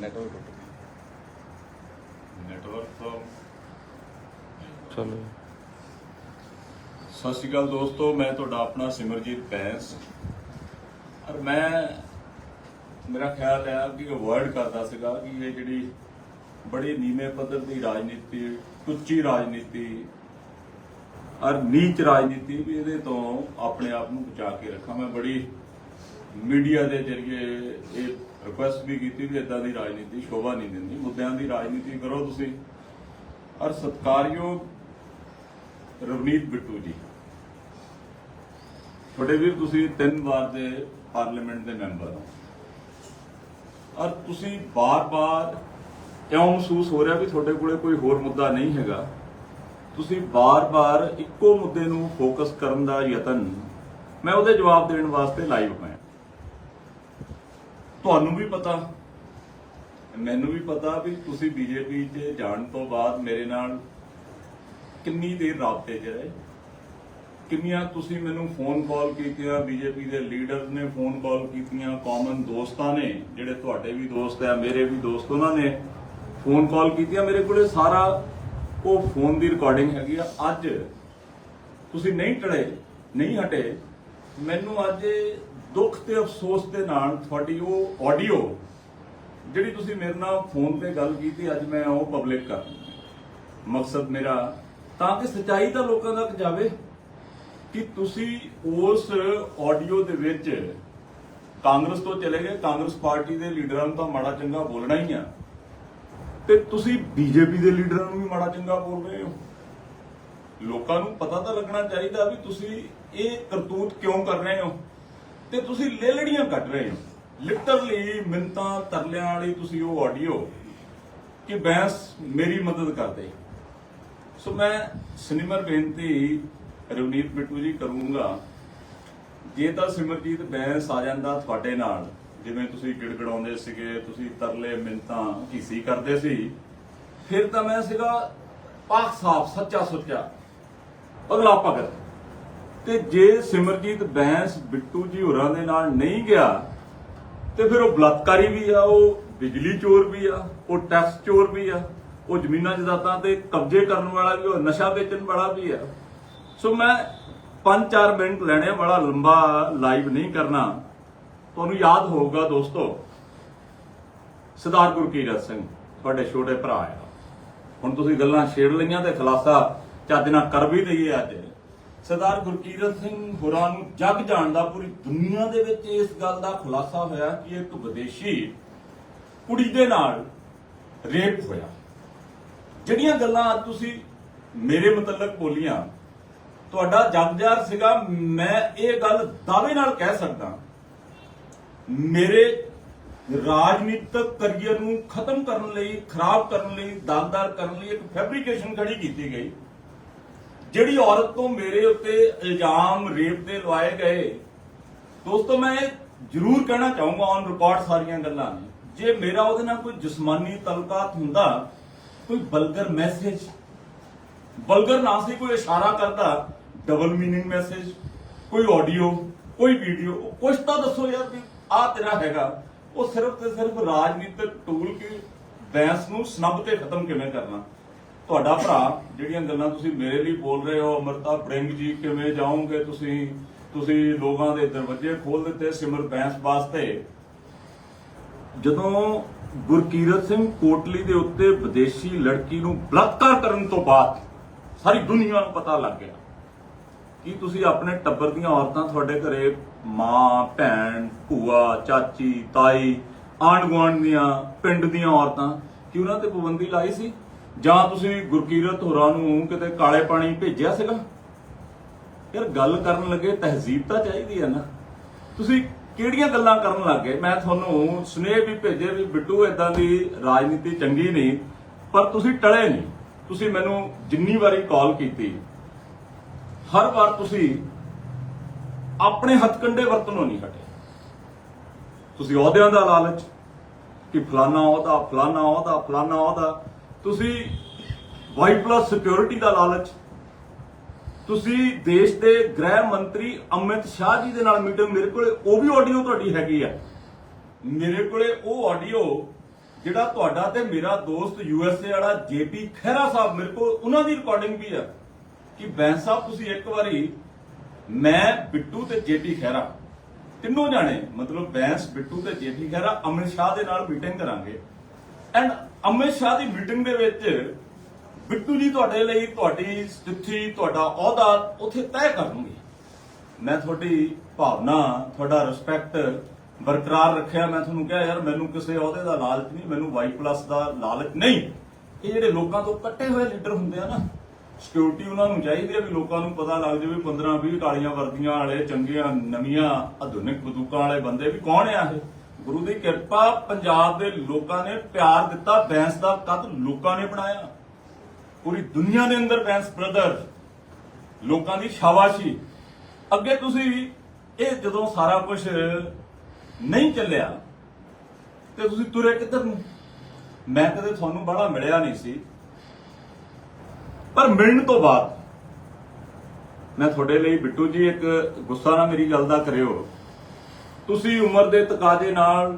Network ਟੁੱਟ network ਤੋਂ। ਚਲੋ। ਸਤਿ ਸ਼੍ਰੀ ਅਕਾਲ ਦੋਸਤੋ ਮੈਂ ਤੁਹਾਡਾ ਆਪਣਾ ਸਿਮਰਜੀਤ ਬੈਂਸ। ਔਰ ਮੈਂ ਮੇਰਾ ਖਿਆਲ ਹੈ ਕਿ ਅਵੋਇਡ ਕਰਦਾ ਸੀਗਾ ਕਿ ਇਹ ਜਿਹੜੀ ਬੜੀ ਨੀਵੇਂ ਪੱਧਰ ਦੀ ਰਾਜਨੀਤੀ ਉੱਚੀ ਰਾਜਨੀਤੀ ਔਰ ਨੀਚ ਰਾਜਨੀਤੀ ਵੀ ਇਹਦੇ ਤੋਂ ਆਪਣੇ ਆਪ ਨੂੰ ਬਚਾ ਕੇ ਰੱਖਾਂ। ਮੈਂ ਬੜੀ ਮੀਡੀਆ ਦੇ ਜ਼ਰੀਏ ਇਹ ਰਿਕੁਐਸਟ ਵੀ ਕੀਤੀ ਵੀ ਇਦਾਂ ਦੀ ਰਾਜਨੀਤੀ, ਸ਼ੋਭਾ ਨਹੀਂ ਦਿੰਦੀ। ਮੁੱਦਿਆਂ ਦੀ ਰਾਜਨੀਤੀ ਕਰੋ ਤੁਸੀਂ। ਔਰ ਸਤਕਾਰਯੋਗ ਰਵਨੀਤ ਬਿੱਟੂ ਜੀ। ਤੁਹਾਡੇ ਵੀਰ, ਤੁਸੀਂ ਤਿੰਨ ਵਾਰ ਦੇ ਪਾਰਲੀਮੈਂਟ ਦੇ ਮੈਂਬਰ ਹੋ। ਔਰ ਤੁਸੀਂ ਬਾਰ-ਬਾਰ ਕਿਉਂ ਮਹਿਸੂਸ ਹੋ ਰਿਹਾ ਵੀ ਤੁਹਾਡੇ ਕੋਲੇ ਕੋਈ ਹੋਰ ਮੁੱਦਾ ਨਹੀਂ ਹੈਗਾ। ਤੁਸੀਂ ਬਾਰ-ਬਾਰ ਇੱਕੋ ਮੁੱਦੇ ਨੂੰ ਫੋਕਸ ਕਰਨ ਦਾ ਯਤਨ ਮੈਂ ਉਹਦੇ ਜਵਾਬ ਦੇਣ ਵਾਸਤੇ ਲਾਈਵ ਹੋਇਆ ਤੁਹਾਨੂੰ ਵੀ ਪਤਾ। ਮੈਨੂੰ ਵੀ ਪਤਾ ਵੀ ਤੁਸੀਂ ਬੀਜੇਪੀ 'ਚ ਜਾਣ ਤੋਂ ਬਾਅਦ ਮੇਰੇ ਨਾਲ ਕਿੰਨੀ ਦੇਰ ਰਾਬਤੇ 'ਚ ਰਹੇ। ਕਿੰਨੀਆਂ ਤੁਸੀਂ ਮੈਨੂੰ ਫੋਨ ਕਾਲ ਕੀਤੀਆਂ, ਬੀਜੇਪੀ ਦੇ ਲੀਡਰ ਨੇ ਫੋਨ ਕਾਲ ਕੀਤੀਆਂ ਕਾਮਨ ਦੋਸਤਾਂ ਨੇ, ਜਿਹੜੇ ਤੁਹਾਡੇ ਵੀ ਦੋਸਤ ਆ, ਮੇਰੇ ਵੀ ਦੋਸਤ ਉਹਨਾਂ ਨੇ ਫੋਨ ਕਾਲ ਕੀਤੀਆਂ। ਮੇਰੇ ਕੋਲੇ ਸਾਰਾ ਉਹ ਫੋਨ ਦੀ ਰਿਕਾਰਡਿੰਗ ਹੈਗੀ ਆ। ਅੱਜ ਤੁਸੀਂ ਨਹੀਂ ਟੜੇ ਨਹੀਂ ਹਟੇ। ਮੈਨੂੰ ਅੱਜ ਦੁੱਖ ਤੇ ਅਫਸੋਸ ਦੇ ਨਾਲ ਤੁਹਾਡੀ ਉਹ ਆਡੀਓ ਜਿਹੜੀ ਤੁਸੀਂ ਮੇਰੇ ਨਾਲ ਫੋਨ ਤੇ ਗੱਲ ਕੀਤੀ, ਅੱਜ ਮੈਂ ਉਹ ਪਬਲਿਕ ਕਰ ਮਕਸਦ ਮੇਰਾ ਤਾਂ ਕਿ ਸੱਚਾਈ ਤਾਂ ਲੋਕਾਂ ਤੱਕ ਜਾਵੇ ਕਿ ਤੁਸੀਂ ਉਸ ਆਡੀਓ ਦੇ ਵਿੱਚ ਕਾਂਗਰਸ ਤੋਂ ਚਲੇ ਗਏ, ਕਾਂਗਰਸ ਪਾਰਟੀ ਦੇ ਲੀਡਰਾਂ ਨੂੰ ਤਾਂ ਮਾੜਾ ਚੰਗਾ ਬੋਲਣਾ ਹੀ ਆ। ਤੇ ਤੁਸੀਂ ਬੀਜੇਪੀ ਦੇ ਲੀਡਰਾਂ ਨੂੰ ਵੀ ਮਾੜਾ ਚੰਗਾ ਬੋਲ ਰਹੇ ਹੋ। ਲੋਕਾਂ ਨੂੰ ਪਤਾ ਤਾਂ ਲੱਗਣਾ ਚਾਹੀਦਾ ਵੀ ਤੁਸੀਂ ਇਹ ਕਰਤੂਤ ਕਿਉਂ ਕਰ ਰਹੇ ਹੋ? ਤੇ ਤੁਸੀਂ ਲੇਲੜੀਆਂ ਕੱਢ ਰਹੇ ਹੋ। ਲਿਟਰਲੀ ਮਿੰਤਾਂ, ਤਰਲਿਆਂ ਵਾਲੀ ਤੁਸੀਂ ਉਹ ਆਡੀਓ ਕਿ ਬੈਂਸ ਮੇਰੀ ਮਦਦ ਕਰਦੇ। ਸੋ ਮੈਂ ਸਿਨੇਮਰ ਬੇਨਤੀ ਰਵਨੀਤ ਬਿੱਟੂ ਜੀ ਕਰੂੰਗਾ, ਜੇ ਤਾਂ ਸਿਮਰਜੀਤ ਬੈਂਸ ਆ ਜਾਂਦਾ ਤੁਹਾਡੇ ਨਾਲ, ਜਿਵੇਂ ਤੁਸੀਂ ਗਿੜਗੜਾਉਂਦੇ ਸੀਗੇ, ਤੁਸੀਂ ਤਰਲੇ, ਮਿੰਤਾਂ, ਘੀਸੀ ਕਰਦੇ ਸੀ, ਫਿਰ ਤਾਂ ਮੈਂ ਸੀਗਾ ਪਾਕ ਸਾਫ਼ ਸੱਚਾ ਸੁੱਚਾ ਅਗਲਾ ਭਗਤ। ਤੇ ਜੇ ਸਿਮਰਜੀਤ ਬੈਂਸ ਬਿੱਟੂ ਜੀ ਹੋਰਾਂ ਦੇ ਨਾਲ ਨਹੀਂ ਗਿਆ ਤੇ ਫਿਰ ਉਹ ਬਲਾਤਕਾਰੀ ਵੀ ਆ ਉਹ ਬਿਜਲੀ ਚੋਰ ਵੀ ਆ ਉਹ ਟੈਕਸ ਚੋਰ ਵੀ ਆ ਉਹ ਜ਼ਮੀਨਾਂ ਜਾਇਦਾਦਾਂ ਤੇ ਕਬਜ਼ੇ ਕਰਨ ਵਾਲਾ ਵੀ ਉਹ ਨਸ਼ਾ ਵੇਚਣ ਵਾਲਾ ਵੀ ਆ। ਸੋ ਮੈਂ 5-4 ਮਿੰਟ ਲੈਣੇ ਆ, ਬੜਾ ਲੰਬਾ ਲਾਈਵ ਨਹੀਂ ਕਰਨਾ। ਤੁਹਾਨੂੰ ਯਾਦ ਹੋਊਗਾ ਦੋਸਤੋ ਸਰਦਾਰ ਗੁਰਕੀਰਤ ਸਿੰਘ ਤੁਹਾਡੇ ਛੋਟੇ ਭਰਾ ਆ। ਹੁਣ ਤੁਸੀਂ ਗੱਲਾਂ ਛੇੜ ਲਈਆਂ ਤੇ ਖਲਾਸਾ ਚੱਜ ਨਾਲ ਕਰ ਵੀ ਦਈਏ ਅੱਜ। ਸਰਦਾਰ ਗੁਰਕੀਰਤ ਸਿੰਘ ਹੋਰਾਂ ਨੂੰ ਜੱਗ ਜਾਣਦਾ ਪੂਰੀ ਦੁਨੀਆ ਦੇ ਵਿੱਚ ਇਸ ਗੱਲ ਦਾ ਖੁਲਾਸਾ ਹੋਇਆ ਕਿ ਇੱਕ ਵਿਦੇਸ਼ੀ ਕੁੜੀ ਦੇ ਨਾਲ ਰੇਪ ਹੋਇਆ। ਜਿਹੜੀਆਂ ਗੱਲਾਂ ਅੱਜ ਤੁਸੀਂ ਮੇਰੇ ਮੁਤਲਕ ਬੋਲੀਆਂ, ਤੁਹਾਡਾ ਜਗਜਾਰ ਸੀਗਾ, ਮੈਂ ਇਹ ਗੱਲ ਦਾਅਵੇ ਨਾਲ ਕਹਿ ਸਕਦਾ। ਮੇਰੇ ਰਾਜਨੀਤਿਕ ਕਰੀਅਰ ਨੂੰ ਖਤਮ ਕਰਨ ਲਈ, ਖਰਾਬ ਕਰਨ ਲਈ, ਦਾਗਦਾਰ ਕਰਨ ਲਈ ਇੱਕ ਫੈਬਰੀਕੇਸ਼ਨ ਖੜੀ ਕੀਤੀ ਗਈ। ਜਿਹੜੀ ਔਰਤ ਤੋਂ ਮੇਰੇ ਉੱਤੇ ਇਲਜ਼ਾਮ, ਰੇਪ ਦੇ ਲਵਾਏ ਗਏ, ਦੋਸਤੋ, ਮੈਂ ਜ਼ਰੂਰ ਕਹਿਣਾ ਚਾਹੂੰਗਾ ਔਨ ਰਿਕਾਰਡ ਸਾਰੀਆਂ ਗੱਲਾਂ ਨੇ। ਜੇ ਮੇਰਾ ਉਹਦੇ ਨਾਲ ਕੋਈ ਜਿਸਮਾਨੀ ਤਲਕਾਤ ਹੁੰਦਾ, ਕੋਈ ਬਲਗਰ ਮੈਸੇਜ ਬਲਗਰ ਨਾ ਸੀ, ਕੋਈ ਇਸ਼ਾਰਾ ਕਰਦਾ ਡਬਲ ਮੀਨਿੰਗ ਮੈਸੇਜ ਕੋਈ ਆਡੀਓ ਕੋਈ ਵੀਡੀਓ ਕੁਛ ਤਾਂ ਦੱਸੋ ਯਾਰ ਵੀ ਆ ਤੇਰਾ ਹੈਗਾ। ਉਹ ਸਿਰਫ ਤੇ ਸਿਰਫ ਰਾਜਨੀਤਿਕ ਟੂਲ ਕਿ ਬੈਂਸ ਨੂੰ ਸਨੱਬ ਤੇ ਖਤਮ ਕਿਵੇਂ ਕਰਨਾ? ਤੁਹਾਡਾ ਭਰਾ, ਜਿਹੜੀਆਂ ਗੱਲਾਂ ਤੁਸੀਂ ਮੇਰੇ ਲਈ ਬੋਲ ਰਹੇ ਹੋ, ਅਮਰਤਾ ਬ੍ਰਿੰਗ ਜੀ, ਕਿਵੇਂ ਜਾਓਗੇ ਤੁਸੀਂ? ਤੁਸੀਂ ਲੋਕਾਂ ਦੇ ਦਰਵਾਜ਼ੇ ਖੋਲ ਦਿੱਤੇ ਸਿਮਰ ਬੈਂਸ ਵਾਸਤੇ। ਜਦੋਂ ਗੁਰਕੀਰਤ ਸਿੰਘ ਕੋਟਲੀ ਦੇ ਉੱਤੇ ਵਿਦੇਸ਼ੀ ਲੜਕੀ ਨੂੰ ਬਲਾਤਕਾਰ ਕਰਨ ਤੋਂ ਬਾਅਦ ਸਾਰੀ ਦੁਨੀਆ ਨੂੰ ਪਤਾ ਲੱਗ ਗਿਆ। ਕਿ ਤੁਸੀਂ ਆਪਣੇ ਟੱਬਰ ਦੀਆਂ ਔਰਤਾਂ ਤੁਹਾਡੇ ਘਰੇ ਮਾਂ, ਭੈਣ, ਭੂਆ, ਚਾਚੀ, ਤਾਈ ਆਂਢ ਗੁਆਂਢ ਦੀਆਂ, ਪਿੰਡ ਦੀਆਂ ਔਰਤਾਂ ਕਿ ਉਹਨਾਂ ਤੇ ਪਾਬੰਦੀ ਲਾਈ ਸੀ? ਜਾਂ ਤੁਸੀਂ ਗੁਰਕੀਰਤ ਹੋਰਾਂ ਨੂੰ ਕਿਤੇ ਕਾਲੇ ਪਾਣੀ ਭੇਜਿਆ ਸੀਗਾ? ਯਾਰ ਗੱਲ ਕਰਨ ਲੱਗੇ ਤਹਿਜ਼ੀਬ ਤਾਂ ਚਾਹੀਦੀ ਹੈ ਨਾ। ਤੁਸੀਂ ਕਿਹੜੀਆਂ ਗੱਲਾਂ ਕਰਨ ਲੱਗੇ ਮੈਂ ਤੁਹਾਨੂੰ ਸੁਨੇਹ ਵੀ ਭੇਜੇ ਵੀ ਬਿੱਟੂ ਇਦਾਂ ਦੀ ਰਾਜਨੀਤੀ ਚੰਗੀ ਨਹੀਂ, ਪਰ ਤੁਸੀਂ ਟਲੇ ਨਹੀਂ। ਤੁਸੀਂ ਮੈਨੂੰ ਜਿੰਨੀ ਵਾਰੀ ਕਾਲ ਕੀਤੀ, ਹਰ ਵਾਰ ਤੁਸੀਂ ਆਪਣੇ ਹੱਥਕੰਡੇ ਵਰਤਨੋਂ ਨਹੀਂ ਹਟੇ। ਤੁਸੀਂ ਅਹੁਦਿਆਂ ਦਾ ਲਾਲਚ ਕਿ ਫਲਾਨਾ ਅਹੁਦਾ ਫਲਾਨਾ ਅਹੁਦਾ ਫਲਾਨਾ ਅਹੁਦਾ ਤੁਸੀਂ ਵਾਈ ਪਲੱਸ ਸਿਕਿਉਰਿਟੀ ਦਾ ਲਾਲਚ, ਤੁਸੀਂ ਦੇਸ਼ ਦੇ ਗ੍ਰਹਿ ਮੰਤਰੀ ਅਮਿਤ ਸ਼ਾਹ ਜੀ ਦੇ ਨਾਲ ਮੀਟਿੰਗ ਮੇਰੇ ਕੋਲੇ ਉਹ ਵੀ ਆਡੀਓ ਤੁਹਾਡੀ ਹੈਗੀ ਆ। ਮੇਰੇ ਕੋਲੇ ਉਹ ਆਡੀਓ ਜਿਹੜਾ ਤੁਹਾਡਾ ਤੇ ਮੇਰਾ ਦੋਸਤ ਯੂਐਸਏ ਵਾਲਾ ਜੇਪੀ ਖਹਿਰਾ ਸਾਹਿਬ ਮੇਰੇ ਕੋਲ, ਉਹਨਾਂ ਦੀ ਰਿਕਾਰਡਿੰਗ ਵੀ ਆ। ਕਿ ਬੈਂਸ ਸਾਹਿਬ, ਤੁਸੀਂ ਇੱਕ ਵਾਰੀ ਮੈਂ, ਬਿੱਟੂ ਤੇ ਜੇਪੀ ਖਹਿਰਾ, ਤਿੰਨੋਂ ਜਾਣੇ, ਮਤਲਬ ਬੈਂਸ ਬਿੱਟੂ ਤੇ ਜੇਪੀ ਖਹਿਰਾ, ਅਮਿਤ ਸ਼ਾਹ ਦੇ ਨਾਲ ਮੀਟਿੰਗ ਕਰਾਂਗੇ। ਐਂਡ ਅਮਿਤ ਸ਼ਾਹ ਦੀ ਮੀਟਿੰਗ ਦੇ ਵਿੱਚ ਬਿੱਟੂ ਜੀ ਤੁਹਾਡੇ ਲਈ ਤੁਹਾਡੀ ਸਥਿਤੀ, ਤੁਹਾਡਾ ਅਹੁਦਾ ਉੱਥੇ ਤੈਅ ਕਰਨਗੇ। ਮੈਂ ਤੁਹਾਡੀ ਭਾਵਨਾ, ਤੁਹਾਡਾ ਰਿਸਪੈਕਟ ਬਰਕਰਾਰ ਰੱਖਿਆ। ਮੈਂ ਤੁਹਾਨੂੰ ਕਿਹਾ, ਯਾਰ, ਮੈਨੂੰ ਕਿਸੇ ਅਹੁਦੇ ਦਾ ਲਾਲਚ ਨਹੀਂ, ਮੈਨੂੰ ਵਾਈ ਪਲੱਸ ਦਾ ਲਾਲਚ ਨਹੀਂ। ਇਹ ਜਿਹੜੇ ਲੋਕਾਂ ਤੋਂ ਕੱਟੇ ਹੋਏ ਲੀਡਰ ਹੁੰਦੇ ਆ ਨਾ ਸਿਕਿਉਰਿਟੀ ਉਹਨਾਂ ਨੂੰ ਚਾਹੀਦੀ ਹੈ ਵੀ ਲੋਕਾਂ ਨੂੰ ਪਤਾ ਲੱਗ ਜਾਵੇ 15 20 ਕਾਲੀਆਂ ਵਰਦੀਆਂ ਵਾਲੇ, ਚੰਗੀਆਂ, ਨਵੀਆਂ, ਆਧੁਨਿਕ ਬੰਦੂਕਾਂ ਵਾਲੇ ਬੰਦੇ ਵੀ ਕੌਣ ਆ ਇਹ? ਗੁਰੂ ਦੀ ਕਿਰਪਾ ਪੰਜਾਬ ਦੇ ਲੋਕਾਂ ਨੇ ਪਿਆਰ ਦਿੱਤਾ ਬੈਂਸ ਦਾ ਕੱਦ ਲੋਕਾਂ ਨੇ ਬਣਾਇਆ। ਪੂਰੀ ਦੁਨੀਆ ਦੇ ਅੰਦਰ ਬੈਂਸ ਬ੍ਰਦਰ ਲੋਕਾਂ ਦੀ ਸ਼ਾਬਾਸ਼ੀ। ਅੱਗੇ ਤੁਸੀਂ ਇਹ ਜਦੋਂ ਸਾਰਾ ਕੁਝ ਨਹੀਂ ਚੱਲਿਆ, ਤੇ ਤੁਸੀਂ ਤੁਰੇ ਕਿੱਧਰ ਨੂੰ? ਮੈਂ ਕਦੇ ਤੁਹਾਨੂੰ ਬੜਾ ਮਿਲਿਆ ਨਹੀਂ ਸੀ। ਪਰ ਮਿਲਣ ਤੋਂ ਬਾਅਦ ਮੈਂ ਤੁਹਾਡੇ ਲਈ ਬਿੱਟੂ ਜੀ ਇੱਕ ਗੁੱਸਾ ਨਾ ਮੇਰੀ ਗੱਲ ਦਾ ਕਰਿਓ। ਤੁਸੀਂ ਉਮਰ ਦੇ ਤਕਾਜ਼ੇ ਨਾਲ,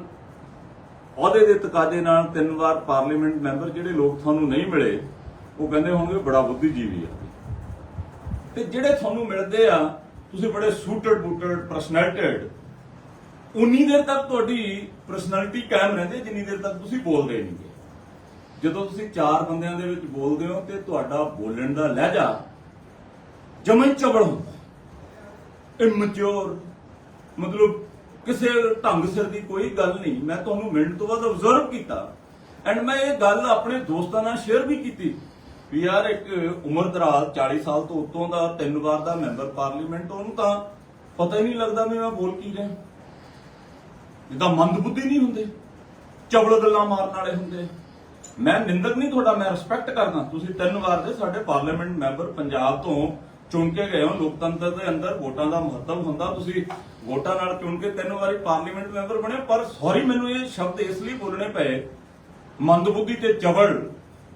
ਅਹੁਦੇ ਦੇ ਤਕਾਜ਼ੇ ਨਾਲ ਤਿੰਨ ਵਾਰ ਪਾਰਲੀਮੈਂਟ ਮੈਂਬਰ ਜਿਹੜੇ ਲੋਕ ਤੁਹਾਨੂੰ ਨਹੀਂ ਮਿਲੇ, ਉਹ ਕਹਿੰਦੇ ਹੋਣਗੇ ਬੜਾ ਬੁੱਧੀਜੀਵੀ ਆ। ਤੇ ਜਿਹੜੇ ਤੁਹਾਨੂੰ ਮਿਲਦੇ ਆ, ਤੁਸੀਂ ਬੜੇ ਸੂਟਡ ਬੂਟਡ ਪਰਸਨੈਲਿਟੀਡ ਉਨੀ ਦੇਰ ਤੱਕ ਤੁਹਾਡੀ ਪਰਸਨੈਲਿਟੀ ਕਾਇਮ ਰਹਿੰਦੀ ਜਿੰਨੀ ਦੇਰ ਤੱਕ ਤੁਸੀਂ ਬੋਲਦੇ ਨਹੀਂਗੇ ਜਦੋਂ ਤੁਸੀਂ ਚਾਰ ਬੰਦਿਆਂ ਦੇ ਵਿੱਚ ਬੋਲਦੇ ਹੋ ਤੇ ਤੁਹਾਡਾ ਬੋਲਣ ਦਾ ਲਹਿਜਾ ਜਮਨ ਚਬੜ ਹੁੰਦਾ ਇਮੈਚੁਰ ਮਤਲਬ ਕਿਸੇ ਢੰਗ ਸਿਰ ਦੀ ਕੋਈ ਗੱਲ ਨਹੀਂ। ਮੈਂ ਤੁਹਾਨੂੰ ਮਿੰਟ ਤੋਂ ਬਾਅਦ ਅਬਜ਼ਰਵ ਕੀਤਾ। ਐਂਡ ਮੈਂ ਇਹ ਗੱਲ ਆਪਣੇ ਦੋਸਤਾਂ ਨਾਲ ਸ਼ੇਅਰ ਵੀ ਕੀਤੀ ਵੀ ਯਾਰ ਇੱਕ ਉਮਰ ਦਰਾਜ਼ 40 ਸਾਲ ਤੋਂ ਉੱਤੋਂ ਦਾ ਤਿੰਨ ਵਾਰ ਦਾ ਮੈਂਬਰ ਪਾਰਲੀਮੈਂਟ ਉਹਨੂੰ ਤਾਂ ਪਤਾ ਹੀ ਨਹੀਂ ਲੱਗਦਾ ਵੀ ਮੈਂ ਬੋਲ ਕੀ ਰਿਹਾ। ਜਿੱਦਾਂ ਮੰਦਬੁੱਧੀ ਨਹੀਂ ਹੁੰਦੇ, ਚਵਲ ਗੱਲਾਂ ਮਾਰਨ ਵਾਲੇ ਹੁੰਦੇ। ਮੈਂ ਨਿੰਦਕ ਨਹੀਂ ਤੁਹਾਡਾ, ਮੈਂ ਰਿਸਪੈਕਟ ਕਰਦਾ। ਤੁਸੀਂ ਤਿੰਨ ਵਾਰ ਦੇ ਸਾਡੇ ਪਾਰਲੀਮੈਂਟ ਮੈਂਬਰ ਪੰਜਾਬ ਤੋਂ ਚੁਣ ਕੇ ਗਏ ਹੋ, ਲੋਕਤੰਤਰ ਦੇ ਅੰਦਰ ਵੋਟਾਂ ਦਾ ਮਹੱਤਵ ਹੁੰਦਾ, ਤੁਸੀਂ ਵੋਟਾਂ ਨਾਲ ਚੁਣ ਕੇ ਤਿੰਨ ਵਾਰੀ ਪਾਰਲੀਮੈਂਟ ਮੈਂਬਰ ਬਣੇ ਪਰ ਸੌਰੀ ਮੈਨੂੰ ਇਹ ਸ਼ਬਦ ਇਸ ਲਈ ਬੋਲਣੇ ਪਏ, ਮੰਦਬੁੱਧੀ ਤੇ ਚਵਲ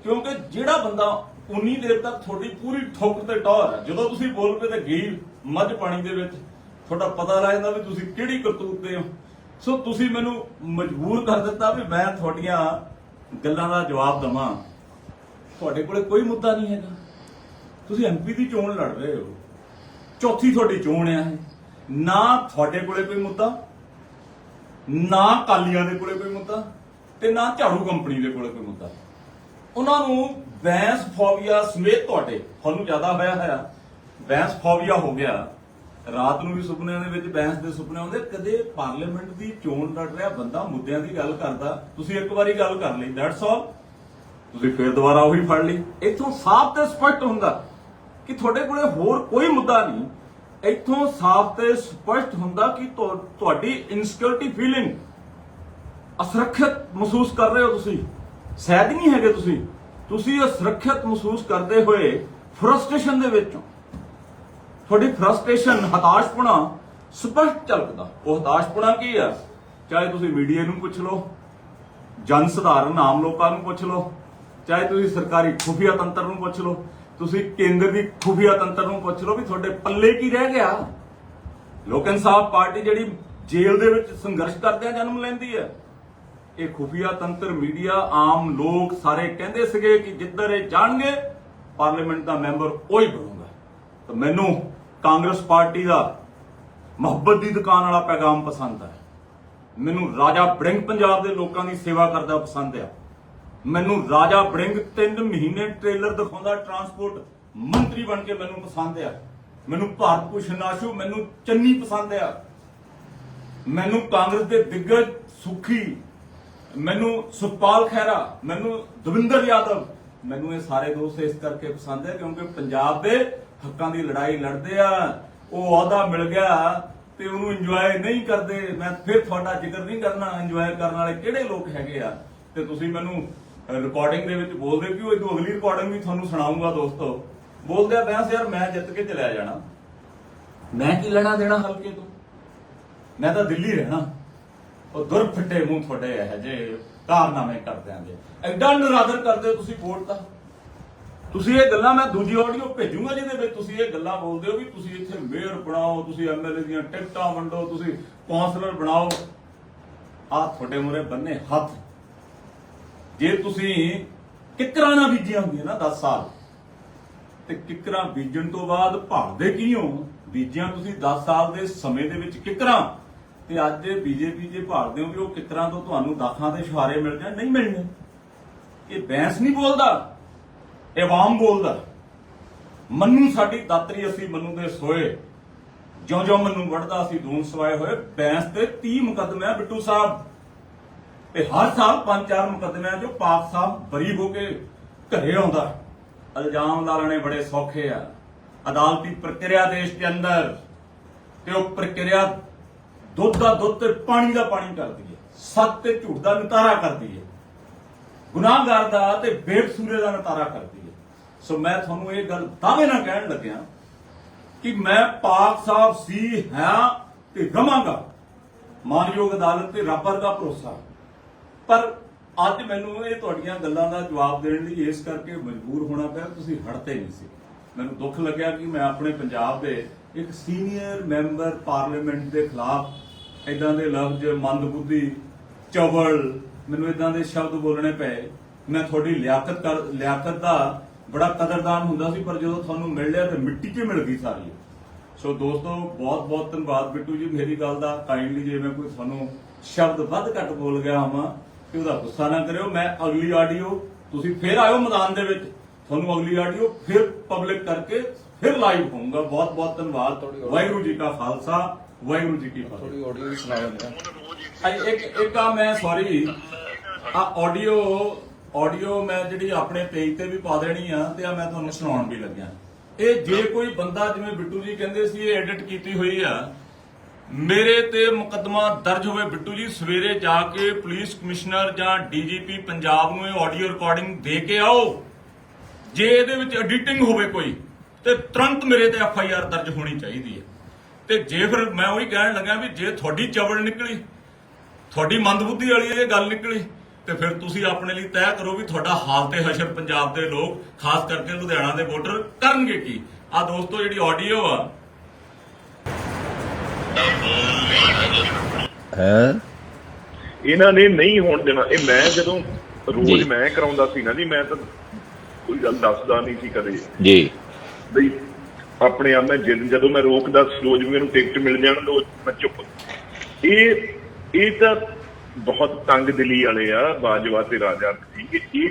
ਕਿਉਂਕਿ ਜਿਹੜਾ ਬੰਦਾ ਉਨੀ ਦੇਰ ਤੱਕ ਤੁਹਾਡੀ ਪੂਰੀ ਠੋਕ ਤੇ ਟੌਰ ਹੈ, ਜਦੋਂ ਤੁਸੀਂ ਬੋਲ ਪਏ ਤੇ ਗਈ ਮੱਝ ਪਾਣੀ ਦੇ ਵਿੱਚ, ਤੁਹਾਡਾ ਪਤਾ ਲੱਗ ਜਾਂਦਾ ਵੀ ਤੁਸੀਂ ਕਿਹੜੀ ਕਰਤੂਤ ਦੇ ਹੋ। ਸੋ ਤੁਸੀਂ ਮੈਨੂੰ ਮਜਬੂਰ ਕਰ ਦਿੱਤਾ ਵੀ ਮੈਂ ਤੁਹਾਡੀਆਂ ਗੱਲਾਂ ਦਾ ਜਵਾਬ ਦਵਾਂ। ਤੁਹਾਡੇ ਕੋਲੇ ਕੋਈ ਮੁੱਦਾ ਨਹੀਂ ਹੈਗਾ। ਤੁਸੀਂ ਐਮਪੀ ਦੀ ਚੋਣ ਲੜ ਰਹੇ ਹੋ। ਚੌਥੀ ਤੁਹਾਡੀ ਚੋਣ ਆ ਇਹ। ਨਾ ਤੁਹਾਡੇ ਕੋਲੇ ਕੋਈ ਮੁੱਦਾ, ਨਾ ਕਾਲੀਆਂ ਦੇ ਕੋਲੇ ਕੋਈ ਮੁੱਦਾ ਤੇ ਨਾ ਝਾੜੂ ਕੰਪਨੀ ਦੇ ਕੋਲੇ ਕੋਈ ਮੁੱਦਾ। ਉਹਨਾਂ ਨੂੰ ਬੈਂਸ ਫੋਬੀਆ ਸਮੇਤ ਤੁਹਾਡੇ, ਤੁਹਾਨੂੰ ਜ਼ਿਆਦਾ ਹੋਇਆ ਹੋਇਆ। ਬੈਂਸ ਫੋਬੀਆ ਹੋ ਗਿਆ। ਰਾਤ ਨੂੰ ਵੀ ਸੁਪਨਿਆਂ ਦੇ ਵਿੱਚ ਬੈਂਸ ਦੇ ਸੁਪਨੇ ਆਉਂਦੇ। ਕਦੇ ਪਾਰਲੀਮੈਂਟ ਦੀ ਚੋਣ ਲੜ ਰਿਹਾ ਬੰਦਾ ਮੁੱਦਿਆਂ ਦੀ ਗੱਲ ਕਰਦਾ, ਤੁਸੀਂ ਇੱਕ ਵਾਰੀ ਗੱਲ ਕਰ ਲਈ ਦੈਟਸ ਆਲ ਤੁਸੀਂ ਫਿਰ ਦੁਬਾਰਾ ਉਹੀ ਫੜ ਲਈ। ਇੱਥੋਂ ਸਾਫ਼ ਤੇ ਸਪਸ਼ਟ ਹੁੰਦਾ ਕਿ ਤੁਹਾਡੇ ਕੋਲੇ ਹੋਰ ਕੋਈ ਮੁੱਦਾ ਨਹੀਂ। ਇੱਥੋਂ ਸਾਫ਼ ਤੇ ਸਪਸ਼ਟ ਹੁੰਦਾ ਕਿ ਤੁਹਾਡੀ ਇਨਸਿਕਿਉਰਿਟੀ ਫੀਲਿੰਗ ਅਸੁਰੱਖਿਅਤ ਮਹਿਸੂਸ ਕਰ ਰਹੇ ਹੋ ਤੁਸੀਂ। ਸਹਿਜ ਨਹੀਂ ਹੈਗੇ ਤੁਸੀਂ। ਤੁਸੀਂ ਅਸੁਰੱਖਿਅਤ ਮਹਿਸੂਸ ਕਰਦੇ ਹੋਏ ਫਰਸਟ੍ਰੇਸ਼ਨ ਦੇ ਵਿੱਚ ਤੁਹਾਡੀ ਫਰਸਟ੍ਰੇਸ਼ਨ ਹਤਾਸ਼ਪੁਣਾ ਸਪਸ਼ਟ ਝਲਕਦਾ। ਉਹ ਹਤਾਸ਼ਪੁਣਾ ਕੀ ਆ? ਚਾਹੇ ਤੁਸੀਂ ਮੀਡੀਆ ਨੂੰ ਪੁੱਛ ਲਓ ਜਨ ਸਧਾਰਨ ਆਮ ਲੋਕਾਂ ਨੂੰ ਪੁੱਛ ਲਓ, ਚਾਹੇ ਤੁਸੀਂ ਸਰਕਾਰੀ ਖੁਫੀਆ ਤੰਤਰ ਨੂੰ ਪੁੱਛ ਲਓ ਤੁਸੀਂ ਕੇਂਦਰ ਦੀ ਖੁਫੀਆ ਤੰਤਰ ਨੂੰ ਪੁੱਛ ਲਓ ਵੀ ਤੁਹਾਡੇ ਪੱਲੇ ਕੀ ਰਹਿ ਗਿਆ? ਲੋਕ ਇਨਸਾਫ ਪਾਰਟੀ ਜਿਹੜੀ ਜੇਲ੍ਹ ਦੇ ਵਿੱਚ ਸੰਘਰਸ਼ ਕਰਦਿਆਂ ਜਨਮ ਲੈਂਦੀ ਹੈ। ਇਹ ਖੁਫੀਆ ਤੰਤਰ ਮੀਡੀਆ, ਆਮ ਲੋਕ ਸਾਰੇ ਕਹਿੰਦੇ ਸੀਗੇ ਕਿ ਜਿੱਧਰ ਇਹ ਜਾਣਗੇ, ਪਾਰਲੀਮੈਂਟ ਦਾ ਮੈਂਬਰ ਉਹੀ ਬਣੂਗਾ। ਤਾਂ ਮੈਨੂੰ ਕਾਂਗਰਸ ਪਾਰਟੀ ਦਾ ਮੁਹੱਬਤ ਦੀ ਦੁਕਾਨ ਵਾਲਾ ਪੈਗਾਮ ਪਸੰਦ ਹੈ। ਮੈਨੂੰ ਰਾਜਾ ਬ੍ਰਿੰਗ ਪੰਜਾਬ ਦੇ ਲੋਕਾਂ ਦੀ ਸੇਵਾ ਕਰਦਾ ਪਸੰਦ ਆ। ਮੈਨੂੰ ਰਾਜਾ ਬ੍ਰਿੰਗ 3 ਮਹੀਨੇ ਟ੍ਰੇਲਰ ਦਿਖਾਉਂਦਾ ਟਰਾਂਸਪੋਰਟ ਮੰਤਰੀ ਬਣ ਕੇ ਮੈਨੂੰ ਪਸੰਦ ਆ। ਮੈਨੂੰ ਭਾਰਤ ਭੂਸ਼ਣ ਆਸ਼ੂ ਮੈਨੂੰ ਚੰਨੀ ਪਸੰਦ ਆ। ਮੈਨੂੰ ਕਾਂਗਰਸ ਦੇ ਦਿੱਗਜ ਸੁਖੀ, ਮੈਨੂੰ ਸੁਖਪਾਲ ਖਹਿਰਾ, ਮੈਨੂੰ ਦਵਿੰਦਰ ਯਾਦਵ, ਮੈਨੂੰ ਇਹ ਸਾਰੇ ਦੋਸਤ ਇਸ ਕਰਕੇ ਪਸੰਦ ਹੈ ਕਿਉਂਕਿ ਪੰਜਾਬ ਦੇ ਹੱਕਾਂ ਦੀ ਲੜਾਈ ਲੜਦੇ ਆ, ਉਹ ਅਹੁਦਾ ਮਿਲ ਗਿਆ ਤੇ ਉਹਨੂੰ ਇੰਜੋਏ ਨਹੀਂ ਕਰਦੇ। ਮੈਂ ਫਿਰ ਤੁਹਾਡਾ ਜ਼ਿਕਰ ਨਹੀਂ ਕਰਨਾ ਇੰਜੋਏ ਕਰਨ ਵਾਲੇ ਕਿਹੜੇ ਲੋਕ ਹੈਗੇ ਆ? ਤੇ ਤੁਸੀਂ ਮੈਨੂੰ ਰਿਕਾਰਡਿੰਗ ਦੇ ਵਿੱਚ ਬੋਲਦੇ ਕਿ ਉਹ ਇਦੋਂ ਅਗਲੀ ਰਿਕਾਰਡਿੰਗ ਵੀ ਤੁਹਾਨੂੰ ਸੁਣਾਉਂਗਾ ਦੋਸਤੋ। ਬੋਲਦੇ ਬੈਂਸ ਯਾਰ, ਮੈਂ ਜਿੱਤ ਕੇ ਚਲਿਆ ਜਾਣਾ। ਮੈਂ ਕੀ ਲੈਣਾ ਦੇਣਾ ਹਲਕੇ ਤੋਂ? ਮੈਂ ਤਾਂ ਦਿੱਲੀ ਰਹਿਣਾ। ਉਹ ਦੁਰ ਫੱਟੇ ਮੂੰਹ ਤੁਹਾਡੇ ਇਹ ਜੇ ਕਾਰਨਾਮੇ ਕਰਦੇ ਆਂਗੇ ਐਡਾ ਨਰਾਦਰ ਕਰਦੇ ਹੋ ਤੁਸੀਂ ਵੋਟ ਦਾ ਤੁਸੀਂ ਇਹ ਗੱਲਾਂ ਮੈਂ ਦੂਜੀ ਆਡੀਓ ਭੇਜੂਗਾ ਜਿਹਦੇ ਵਿੱਚ ਤੁਸੀਂ ਇਹ ਗੱਲਾਂ ਬੋਲਦੇ ਹੋ ਵੀ ਤੁਸੀਂ ਇੱਥੇ ਮੇਅਰ ਬਣਾਓ, ਤੁਸੀਂ ਐਮਐਲਏ ਦੀਆਂ ਟਿਕਟਾਂ ਵੰਡੋ, ਤੁਸੀਂ ਕੌਂਸਲਰ ਬਣਾਓ। ਆ ਤੁਹਾਡੇ ਮੂਰੇ ਬੰਨੇ ਹੱਥ। ਜੇ ਤੁਸੀਂ ਕਿਕਰਾਂ ਨਾ ਬੀਜੀਆਂ ਹੁੰਦੀਆਂ ਨਾ 10 ਸਾਲ, ਤੇ ਕਿਕਰਾਂ ਬੀਜਣ ਤੋਂ ਬਾਅਦ ਭਾਲਦੇ ਕੀ ਹੋ ਬੀਜਿਆ ਤੁਸੀਂ 10 ਸਾਲ ਦੇ ਸਮੇਂ ਦੇ ਵਿੱਚ ਕਿਕਰਾਂ, ਤੇ ਅੱਜ ਬੀਜੇਪੀ ਜੇ ਭਾਲਦੇ ਹੋ ਵੀ ਉਹ ਕਿਕਰਾਂ ਤੋਂ ਤੁਹਾਨੂੰ ਦਾਖਾਂ ਦੇ ਸ਼ਹਾਰੇ ਮਿਲ ਜਾਣ, ਨਹੀਂ ਮਿਲਣੇ। ਇਹ ਬੈਂਸ ਨਹੀਂ ਬੋਲਦਾ, ਇਹ ਬੋਲਦਾ। ਮੰਨੂ ਸਾਡੀ ਦਾਤਰੀ ਅਸੀਂ ਮੰਨੂ ਦੇ ਸੋਏ ਜਿਉਂ ਜਿਉਂ ਮੰਨੂ ਵੜਦਾ ਅਸੀਂ ਦੂਨ ਸਵਾਏ ਹੋਏ, ਬੈਂਸ ਤੇ 30 ਮੁਕੱਦਮੇ ਬਿੱਟੂ ਸਾਹਿਬ। ਤੇ ਹਰ ਸਾਲ ਪੰਜ ਚਾਰ ਮੁਕੱਦਮਿਆਂ ਚੋਂ ਪਾਕ ਸਾਹਿਬ ਬਰੀ ਹੋ ਕੇ ਘਰੇ ਆਉਂਦਾ ਇਲਜ਼ਾਮ ਲਾਣੇ ਬੜੇ ਸੌਖੇ ਆ। ਅਦਾਲਤੀ ਪ੍ਰਕਿਰਿਆ ਦੇਸ਼ ਦੇ ਅੰਦਰ ਤੇ ਉਹ ਪ੍ਰਕਿਰਿਆ ਦੁੱਧ ਦਾ ਦੁੱਧ ਤੇ ਪਾਣੀ ਦਾ ਪਾਣੀ ਕਰਦੀ ਹੈ। ਸੱਤ ਤੇ ਝੂਠ ਦਾ ਨਤਾਰਾ ਕਰਦੀ ਹੈ। ਗੁਨਾਹਗਾਰ ਦਾ ਤੇ ਬੇਕਸੂਰੇ ਦਾ ਨਤਾਰਾ ਕਰਦੀ ਹੈ। ਸੋ ਮੈਂ ਤੁਹਾਨੂੰ ਇਹ ਗੱਲ ਦਾਅਵੇ ਨਾਲ ਕਹਿਣ ਲੱਗਿਆ ਕਿ ਮੈਂ ਪਾਕ ਸਾਹਿਬ ਸੀ, ਹਾਂ ਤੇ ਰਵਾਂਗਾ। ਮਾਨਯੋਗ ਅਦਾਲਤ ਤੇ ਰੱਬ ਦਾ ਭਰੋਸਾ। ਪਰ ਅੱਜ ਮੈਨੂੰ ਇਹ ਤੁਹਾਡੀਆਂ ਗੱਲਾਂ ਦਾ ਜਵਾਬ ਦੇਣ ਲਈ ਇਸ ਕਰਕੇ ਮਜਬੂਰ ਹੋਣਾ ਪਿਆ, ਤੁਸੀਂ ਹਟਦੇ ਨਹੀਂ ਸੀ। ਮੈਨੂੰ ਦੁੱਖ ਲੱਗਿਆ ਕਿ ਮੈਂ ਆਪਣੇ ਪੰਜਾਬ ਦੇ ਇੱਕ ਸੀਨੀਅਰ ਮੈਂਬਰ ਪਾਰਲੀਮੈਂਟ ਦੇ ਖਿਲਾਫ ਇਦਾਂ ਦੇ ਲਫ਼ਜ਼, ਮੰਦਬੁੱਧੀ, ਚਵਲ, ਮੈਨੂੰ ਇਦਾਂ ਦੇ ਸ਼ਬਦ ਬੋਲਣੇ ਪਏ। ਮੈਂ ਤੁਹਾਡੀ ਲਿਆਕਤ ਕਰ, ਲਿਆਕਤ ਦਾ ਬੜਾ ਕਦਰਦਾਨ ਹੁੰਦਾ ਸੀ, ਪਰ ਜਦੋਂ ਤੁਹਾਨੂੰ ਮਿਲ ਲਿਆ ਤੇ ਮਿੱਟੀ 'ਚ ਮਿਲ ਗਈ ਸਾਰੀ। ਸੋ ਦੋਸਤੋ ਬਹੁਤ ਬਹੁਤ ਧੰਨਵਾਦ ਬਿੱਟੂ ਜੀ, ਮੇਰੀ ਗੱਲ ਦਾ। ਕਾਈਂਡਲੀ ਜੇ ਮੈਂ ਕੋਈ ਤੁਹਾਨੂੰ ਸ਼ਬਦ ਵੱਧ ਘੱਟ ਬੋਲ ਗਿਆ ਹਾਂ ਤੇ ਉਹਦਾ ਗੁੱਸਾ ਨਾ ਕਰਿਓ ਮੈਂ ਅਗਲੀ ਆਡੀਓ ਤੁਸੀਂ ਫੇਰ ਆਇਓ ਮੈਦਾਨ ਦੇ ਵਿੱਚ ਤੁਹਾਨੂੰ ਅਗਲੀ ਆਡੀਓ ਫਿਰ ਪਬਲਿਕ ਕਰਕੇ ਫਿਰ ਲਾਈਵ ਹੋਊਗਾ। ਬਹੁਤ ਬਹੁਤ ਧੰਨਵਾਦ। ਵਾਹਿਗੁਰੂ ਜੀ ਕਾ ਖਾਲਸਾ ਵਾਹਿਗੁਰੂ ਜੀ ਕੀ ਫਤਿਹ। ਥੋੜੀ ਆਡੀਓ ਵੀ ਸੁਣਾ ਦਿੰਦੇ ਆ। ਆ ਇੱਕ ਇੱਕ ਆ ਮੈਂ ਸੌਰੀ ਆ ਆਡੀਓ ਆਡੀਓ ਮੈਂ ਜਿਹੜੀ ਆਪਣੇ ਪੇਜ ਤੇ ਵੀ ਪਾ ਦੇਣੀ ਆ ਤੇ ਆ ਮੈਂ ਤੁਹਾਨੂੰ ਸੁਣਾਉਣ ਵੀ ਲੱਗਿਆ। ਇਹ ਜੇ ਕੋਈ ਬੰਦਾ ਜਿਵੇਂ ਬਿੱਟੂ ਜੀ ਕਹਿੰਦੇ ਸੀ ਇਹ ਐਡਿਟ ਕੀਤੀ ਹੋਈ ਆ ਮੇਰੇ ਤੇ ਮੁਕੱਦਮਾ ਦਰਜ ਹੋਵੇ ਬਿੱਟੂ ਜੀ, ਸਵੇਰੇ ਜਾ ਕੇ ਪੁਲਿਸ ਕਮਿਸ਼ਨਰ ਜਾਂ ਡੀਜੀਪੀ ਪੰਜਾਬ ਨੂੰ ਇਹ ਆਡੀਓ ਰਿਕਾਰਡਿੰਗ ਦੇ ਕੇ ਆਓ। ਜੇ ਇਹਦੇ ਵਿੱਚ ਐਡੀਟਿੰਗ ਹੋਵੇ ਕੋਈ, ਤੇ ਤੁਰੰਤ ਮੇਰੇ ਤੇ ਐਫ ਆਈ ਆਰ ਦਰਜ ਹੋਣੀ ਚਾਹੀਦੀ ਹੈ। ਤੇ ਜੇ ਫਿਰ ਮੈਂ ਉਹੀ ਕਹਿਣ ਲੱਗਾ ਵੀ ਜੇ ਤੁਹਾਡੀ ਚਵਲ ਨਿਕਲੀ, ਤੁਹਾਡੀ ਮੰਦਬੁੱਧੀ ਵਾਲੀ ਇਹ ਗੱਲ ਨਿਕਲੀ, ਤੇ ਫਿਰ ਤੁਸੀਂ ਆਪਣੇ ਲਈ ਤੈਅ ਕਰੋ ਵੀ ਤੁਹਾਡਾ ਹਾਲ ਤੇ ਹਸ਼ਰ ਪੰਜਾਬ ਦੇ ਲੋਕ, ਖਾਸ ਕਰਕੇ ਲੁਧਿਆਣਾ ਦੇ ਵੋਟਰ, ਕਰਨਗੇ ਕੀ। ਆ ਦੋਸਤੋ, ਜਿਹੜੀ ਆਡੀਓ ਆ ਹੈ? ਇਹਨਾਂ ਨੇ ਨਹੀਂ ਹੋਣ ਦੇਣਾ। ਇਹ ਮੈਂ ਜਦੋਂ ਰੋਜ਼ ਜੀ। ਮੈਂ ਕਰਾਉਂਦਾ ਸੀ ਨਾ ਜੀ ਮੈਂ ਤਾਂ ਕੋਈ ਗੱਲ ਦੱਸਦਾ ਨਹੀਂ ਸੀ ਕਦੇ। ਜੀ। ਬਈ ਆਪਣੇ ਆਪ ਮੈਂ ਜਦ- ਜਦੋਂ ਮੈਂ ਰੋਕਦਾ ਸੀ ਰੋਜ਼ ਵੀ ਮੈਨੂੰ ਟਿਕਟ ਮਿਲ ਜਾਣ ਤਾਂ ਮੈਂ ਚੁੱਪ। ਇਹ ਇਹ ਤਾਂ ਬਹੁਤ ਤੰਗ ਦਿਲੀ ਵਾਲੇ ਆ ਬਾਜਵਾ ਤੇ ਰਾਜਾ ਇਹ- ਇਹ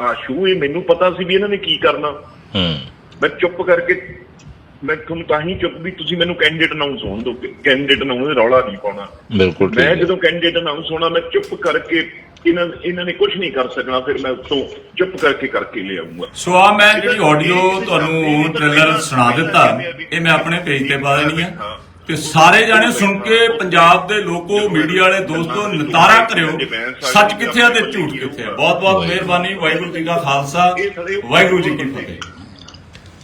ਆਸ਼ੂ ਇਹ ਮੈਨੂੰ ਪਤਾ ਸੀ ਵੀ ਇਹਨਾਂ ਨੇ ਕੀ ਕਰਨਾ। ਹੂੰ। ਮੈਂ ਚੁੱਪ ਕਰਕੇ ਮੈਂ ਤੁਹਾਨੂੰ ਤਾਂ ਹੀ ਚੁੱਪ ਵੀ ਤੁਸੀਂ ਮੈਨੂੰ ਕੈਂਡੀਡੇਟ ਅਨਾਉਂਸ ਹੋਣ ਦਿਓ ਕੈਂਡੀਡੇਟ ਅਨਾਉਂਸ ਰੌਲਾ ਨਹੀਂ ਪਾਉਣਾ। ਬਿਲਕੁਲ ਠੀਕ ਮੈਂ। ਜਦੋਂ ਕੈਂਡੀਡੇਟ ਅਨਾਉਂਸ ਹੋਣਾ ਮੈਂ ਚੁੱਪ ਕਰਕੇ ਇਹਨਾਂ ਇਹਨਾਂ ਨੇ ਕੁਝ ਨਹੀਂ ਕਰ ਸਕਣਾ ਫਿਰ ਮੈਂ ਉੱਥੋਂ ਚੁੱਪ ਕਰਕੇ ਕਰਕੇ ਲੈ ਆਉਂਗਾ ਸੋ ਆ ਮੈਂ ਜਿਹੜੀ ਆਡੀਓ ਤੁਹਾਨੂੰ ਟ੍ਰੇਲਰ ਸੁਣਾ ਦਿੱਤਾ ਇਹ ਮੈਂ ਆਪਣੇ ਪੇਜ ਤੇ ਪਾ ਦੇਣੀ ਆ। ਤੇ ਸਾਰੇ ਜਾਣੇ ਸੁਣ ਕੇ ਪੰਜਾਬ ਦੇ ਲੋਕੋ ਮੀਡੀਆ ਵਾਲੇ ਦੋਸਤੋ ਨਤਾਰਾ ਕਰਿਓ। ਸੱਚ ਕਿੱਥੇ ਆ ਤੇ ਝੂਠ ਕਿੱਥੇ ਆ? ਬਹੁਤ ਬਹੁਤ ਮਿਹਰਬਾਨੀ ਵਾਹਿਗੁਰੂ ਜੀ ਕਾ ਖਾਲਸਾ ਵਾਹਿਗੁਰੂ ਜੀ ਕੀ ਫਤਿਹ।